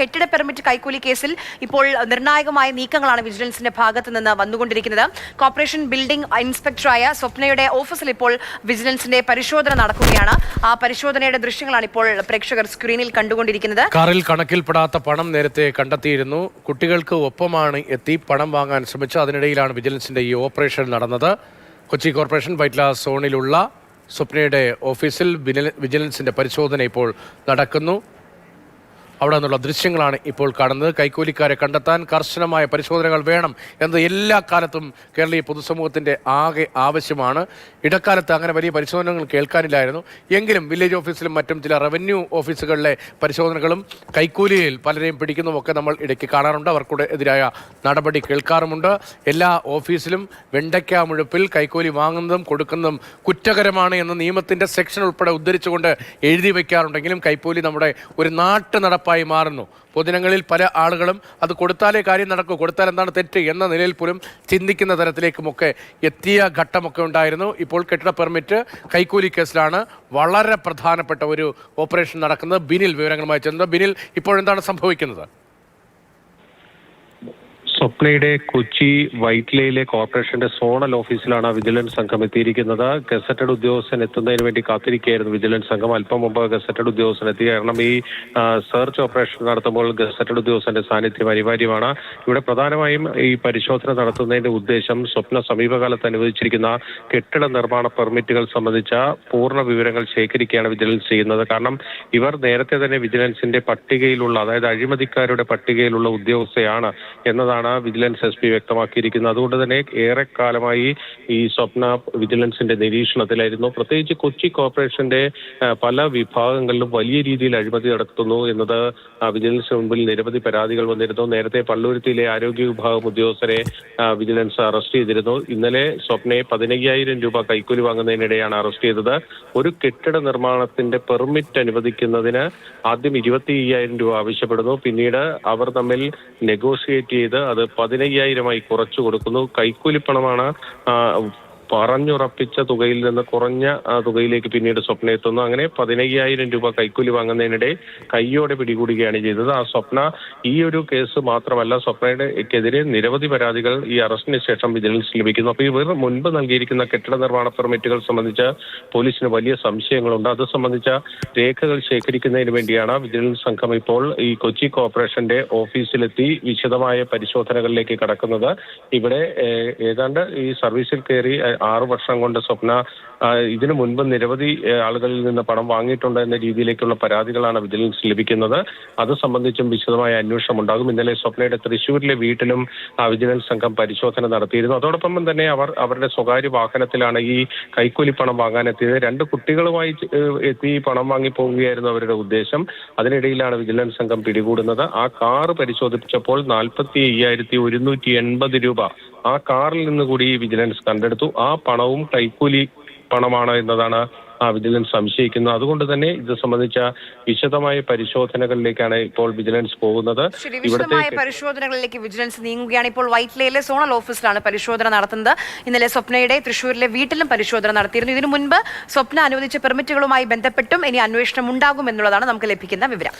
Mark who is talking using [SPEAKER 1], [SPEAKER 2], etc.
[SPEAKER 1] കെട്ടിട പെർമിറ്റ് കൈക്കൂലി കേസിൽ ഇപ്പോൾ നിർണായകമായ നീക്കങ്ങളാണ് വിജിലൻസിന്റെ ഭാഗത്ത് നിന്ന് വന്നുകൊണ്ടിരിക്കുന്നത്. കോർപ്പറേഷൻ ബിൽഡിംഗ് ഇൻസ്പെക്ടറായ സ്വപ്നയുടെ ഓഫീസിൽ ഇപ്പോൾ വിജിലൻസിന്റെ പരിശോധന നടക്കുകയാണ്. ആ പരിശോധനയുടെ ദൃശ്യങ്ങളാണ് ഇപ്പോൾ പ്രേക്ഷകർ സ്ക്രീനിൽ കണ്ടുകൊണ്ടിരിക്കുന്നത്.
[SPEAKER 2] കാറിൽ കണക്കിൽപ്പെടാത്ത പണം നേരത്തെ കണ്ടെത്തിയിരുന്നു. കുട്ടികൾക്ക് ഒപ്പമാണ് എത്തി പണം വാങ്ങാൻ ശ്രമിച്ചത് അതിനിടയിലാണ് വിജിലൻസിന്റെ ഈ ഓപ്പറേഷൻ നടന്നത്. കൊച്ചി കോർപ്പറേഷൻ വൈറ്റ്ല സോണിലുള്ള സ്വപ്നയുടെ ഓഫീസിൽ വിജില- വിജിലൻസിന്റെ പരിശോധന ഇപ്പോൾ നടക്കുന്നു. അവിടെ നിന്നുള്ള ദൃശ്യങ്ങളാണ് ഇപ്പോൾ കാണുന്നത്. കൈക്കൂലിക്കാരെ കണ്ടെത്താൻ കർശനമായ പരിശോധനകൾ വേണം എന്നത് എല്ലാ കാലത്തും കേരളീയ പൊതുസമൂഹത്തിന്റെ ആകെ ആവശ്യമാണ്. ഇടക്കാലത്ത് അങ്ങനെ വലിയ പരിശോധനകൾ കേൾക്കാനില്ലായിരുന്നു. എങ്കിലും വില്ലേജ് ഓഫീസിലും മറ്റും ചില റവന്യൂ ഓഫീസുകളിലെ പരിശോധനകളും കൈക്കൂലിയിൽ പലരെയും പിടിക്കുന്നതുമൊക്കെ നമ്മൾ ഇടയ്ക്ക് കാണാറുണ്ട്. അവർക്കൂടെ എതിരായ നടപടി കേൾക്കാറുമുണ്ട്. എല്ലാ ഓഫീസിലും വെണ്ടയ്ക്ക മുഴുപ്പിൽ കൈക്കൂലി വാങ്ങുന്നതും കൊടുക്കുന്നതും കുറ്റകരമാണ് എന്ന നിയമത്തിന്റെ സെക്ഷൻ ഉൾപ്പെടെ ഉദ്ധരിച്ചുകൊണ്ട് എഴുതി വയ്ക്കാറുണ്ടെങ്കിലും കൈക്കൂലി നമ്മുടെ ഒരു നാട്ടു നടപ്പായി മാറുന്നു. പൊതുജനങ്ങളിൽ പല ആളുകളും അത് കൊടുത്താലേ കാര്യം നടക്കൂ. കൊടുത്താൽ എന്താണ് തെറ്റ് എന്ന നിലയിൽ പോലും ചിന്തിക്കുന്ന തരത്തിലേക്കുമൊക്കെ എത്തിയ ഘട്ടമൊക്കെ ഉണ്ടായിരുന്നു. ഇപ്പോൾ കെട്ടിട പെർമിറ്റ് കൈക്കൂലി കേസിലാണ് വളരെ പ്രധാനപ്പെട്ട ഒരു ഓപ്പറേഷൻ നടക്കുന്നത്. ബിനിൽ വിവരങ്ങളുമായി ചെന്നത്. ബിനിൽ ഇപ്പോഴെന്താണ് സംഭവിക്കുന്നത്?
[SPEAKER 3] സ്വപ്നയുടെ കൊച്ചി വൈറ്റ്ലയിലെ കോർപ്പറേഷന്റെ സോണൽ ഓഫീസിലാണ് വിജിലൻസ് സംഘം എത്തിയിരിക്കുന്നത്. ഗസറ്റഡ് ഉദ്യോഗസ്ഥൻ എത്തുന്നതിന് വേണ്ടി കാത്തിരിക്കുകയായിരുന്നു വിജിലൻസ് സംഘം. അല്പം മുമ്പ് ഗസറ്റഡ് ഉദ്യോഗസ്ഥൻ എത്തി. കാരണം ഈ സെർച്ച് ഓപ്പറേഷൻ നടത്തുമ്പോൾ ഗസറ്റഡ് ഉദ്യോഗസ്ഥന്റെ സാന്നിധ്യം അനിവാര്യമാണ്. ഇവിടെ പ്രധാനമായും ഈ പരിശോധന നടത്തുന്നതിന്റെ ഉദ്ദേശം സ്വപ്ന സമീപകാലത്ത് അനുവദിച്ചിരിക്കുന്ന കെട്ടിട നിർമ്മാണ പെർമിറ്റുകൾ സംബന്ധിച്ച പൂർണ വിവരങ്ങൾ ശേഖരിക്കുകയാണ് വിജിലൻസ് ചെയ്യുന്നത്. കാരണം ഇവർ നേരത്തെ തന്നെ വിജിലൻസിന്റെ പട്ടികയിലുള്ള അതായത് അഴിമതിക്കാരുടെ പട്ടികയിലുള്ള ഉദ്യോഗസ്ഥയാണ് എന്നതാണ് വിജിലൻസ് എസ് പി വ്യക്തമാക്കിയിരിക്കുന്നത്. അതുകൊണ്ട് തന്നെ ഏറെക്കാലമായി ഈ സ്വപ്ന വിജിലൻസിന്റെ നിരീക്ഷണത്തിലായിരുന്നു. പ്രത്യേകിച്ച് കൊച്ചി കോർപ്പറേഷന്റെ പല വിഭാഗങ്ങളിലും വലിയ രീതിയിൽ അഴിമതി നടത്തുന്നു എന്നത് വിജിലൻസിന് മുമ്പിൽ നിരവധി പരാതികൾ വന്നിരുന്നു. നേരത്തെ പള്ളുരുത്തിയിലെ ആരോഗ്യ വിഭാഗം ഉദ്യോഗസ്ഥരെ വിജിലൻസ് അറസ്റ്റ് ചെയ്തിരുന്നു. ഇന്നലെ സ്വപ്നയെ പതിനയ്യായിരം രൂപ കൈക്കൂലി വാങ്ങുന്നതിനിടെയാണ് അറസ്റ്റ് ചെയ്തത്. ഒരു കെട്ടിട നിർമ്മാണത്തിന്റെ പെർമിറ്റ് അനുവദിക്കുന്നതിന് ആദ്യം ഇരുപത്തി അയ്യായിരം രൂപ ആവശ്യപ്പെടുന്നു. പിന്നീട് അവർ തമ്മിൽ നെഗോഷിയേറ്റ് ചെയ്ത് അത് പതിനയ്യായിരമായി കുറച്ചു കൊടുക്കുന്നു. കൈക്കൂലിപ്പണമാണ് പറഞ്ഞുറപ്പിച്ച തുകയിൽ നിന്ന് കുറഞ്ഞ തുകയിലേക്ക് പിന്നീട് സ്വപ്ന എത്തുന്നു. അങ്ങനെ പതിനയ്യായിരം രൂപ കൈക്കൂലി വാങ്ങുന്നതിനിടെ കൈയോടെ പിടികൂടുകയാണ് ചെയ്തത്. ആ സ്വപ്ന ഈ ഒരു കേസ് മാത്രമല്ല സ്വപ്നയുടെക്കെതിരെ നിരവധി പരാതികൾ ഈ അറസ്റ്റിന് ശേഷം വിജിലൻസ് ലഭിക്കുന്നു. അപ്പോൾ ഇവർ മുൻപ് നൽകിയിരിക്കുന്ന കെട്ടിട നിർമ്മാണ പെർമിറ്റുകൾ സംബന്ധിച്ച പോലീസിന് വലിയ സംശയങ്ങളുണ്ട്. അത് സംബന്ധിച്ച രേഖകൾ ശേഖരിക്കുന്നതിന് വേണ്ടിയാണ് വിജിലൻസ് സംഘം ഇപ്പോൾ ഈ കൊച്ചി കോർപ്പറേഷന്റെ ഓഫീസിലെത്തി വിശദമായ പരിശോധനകളിലേക്ക് കടക്കുന്നത്. ഇവിടെ ഏതാണ്ട് ഈ സർവീസിൽ കയറി ആറു വർഷം കൊണ്ട് സ്വപ്ന ഇതിനു മുൻപ് നിരവധി ആളുകളിൽ നിന്ന് പണം വാങ്ങിയിട്ടുണ്ട് എന്ന രീതിയിലേക്കുള്ള പരാതികളാണ് വിജിലൻസ് ലഭിക്കുന്നത്. അത് സംബന്ധിച്ചും വിശദമായ അന്വേഷണം ഉണ്ടാകും. ഇന്നലെ സ്വപ്നയുടെ തൃശൂരിലെ വീട്ടിലും വിജിലൻസ് സംഘം പരിശോധന നടത്തിയിരുന്നു. അതോടൊപ്പം തന്നെ അവർ അവരുടെ സ്വകാര്യ വാഹനത്തിലാണ് ഈ കൈക്കൂലി പണം വാങ്ങാനെത്തിയത്. രണ്ട് കുട്ടികളുമായി എത്തി പണം വാങ്ങി പോവുകയായിരുന്നു അവരുടെ ഉദ്ദേശം. അതിനിടയിലാണ് വിജിലൻസ് സംഘം പിടികൂടുന്നത്. ആ കാർ പരിശോധിച്ചപ്പോൾ നാൽപ്പത്തി അയ്യായിരത്തി ഒരുന്നൂറ്റി എൺപത് രൂപ ആ കാറിൽ നിന്ന് കൂടി വിജിലൻസ് കണ്ടെടുത്തു. ആ പണവും കൈക്കൂലി പണമാണ് എന്നതാണ് ആ വിജിലൻസ് സംശയിക്കുന്നത്. അതുകൊണ്ട് തന്നെ ഇത് സംബന്ധിച്ച വിശദമായ പരിശോധനകളിലേക്കാണ് ഇപ്പോൾ വിജിലൻസ് പോകുന്നത്.
[SPEAKER 1] വിശദമായ പരിശോധനകളിലേക്ക് വിജിലൻസ് നീങ്ങുകയാണ്. ഇപ്പോൾ വൈറ്റ്ലയിലെ സോണൽ ഓഫീസിലാണ് പരിശോധന നടത്തുന്നത്. ഇന്നലെ സ്വപ്നയുടെ തൃശൂരിലെ വീട്ടിലും പരിശോധന നടത്തിയിരുന്നു. ഇതിനു മുൻപ് സ്വപ്ന അനുവദിച്ച പെർമിറ്റുകളുമായി ബന്ധപ്പെട്ടും ഇനി അന്വേഷണം ഉണ്ടാകും എന്നുള്ളതാണ് നമുക്ക് ലഭിക്കുന്ന വിവരം.